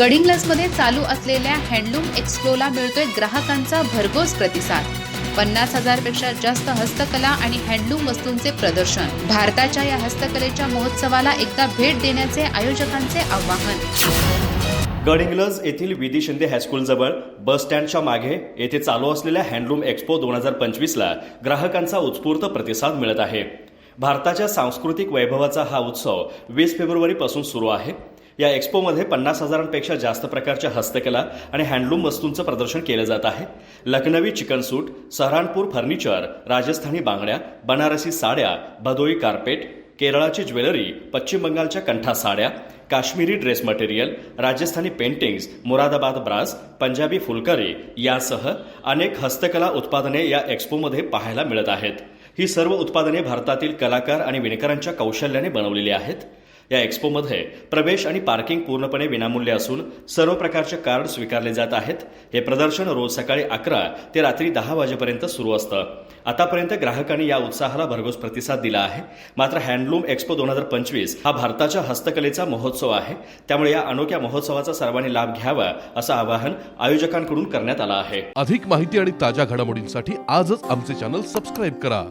गडिंग्लसमध्ये चालू असलेल्या हँडलूम एक्स्पोला मिळतोय ग्राहकांचा भरघोस प्रतिसाद. पन्नास हजारपेक्षा जास्त हस्तकला आणि हँडलूम वस्तूंचे प्रदर्शन. भारताच्या या हस्तकलेच्या महोत्सवाला एकदा भेट देण्याचे आयोजकांचे आवाहन. गडहिंग्लज येथील विधी शिंदे हायस्कूलजवळ बस स्टँडच्या मागे येथे चालू असलेल्या हँडलूम एक्स्पो दोन हजार पंचवीसला ग्राहकांचा उत्स्फूर्त प्रतिसाद मिळत आहे. भारताच्या सांस्कृतिक वैभवाचा हा उत्सव वीस फेब्रुवारीपासून सुरू आहे. या एक्स्पोमध्ये पन्नास हजारांपेक्षा जास्त प्रकारच्या हस्तकला आणि हँडलूम वस्तूंचं प्रदर्शन केलं जात आहे. लखनवी चिकन सूट फर्निचर राजस्थानी बांगड्या बनारसी साड्या भदोई कार्पेट केरळाची ज्वेलरी पश्चिम बंगालच्या कंठा साड्या Kashmiri dress material Rajasthani paintings Moradabad brass Punjabi phulkari यासह अनेक हस्तकला उत्पादने या एक्स्पोमध्ये पाहायला मिळत आहेत. ही सर्व उत्पादने भारतातील कलाकार आणि विणकरांच्या कौशल्याने बनवलेली आहेत. या एक्स्पोमध्ये प्रवेश आणि पार्किंग पूर्णपणे विनामूल्य असून सर्व प्रकारचे कार्ड स्वीकारले जात आहेत. हे प्रदर्शन रोज सकाळी अकरा ते रात्री दहा वाजेपर्यंत सुरू असतं. आतापर्यंत ग्राहकांनी या उत्साहाला भरघोस प्रतिसाद दिला आहे. मात्र हँडलूम एक्स्पो दोन हजार पंचवीस हा भारताच्या हस्तकलेचा महोत्सव आहे. त्यामुळे या अनोख्या महोत्सवाचा सर्वांनी लाभ घ्यावा असं आवाहन आयोजकांकडून करण्यात आलं आहे. अधिक माहिती आणि ताज्या घडामोडींसाठी आजच आमचे चॅनल सबस्क्राईब करा.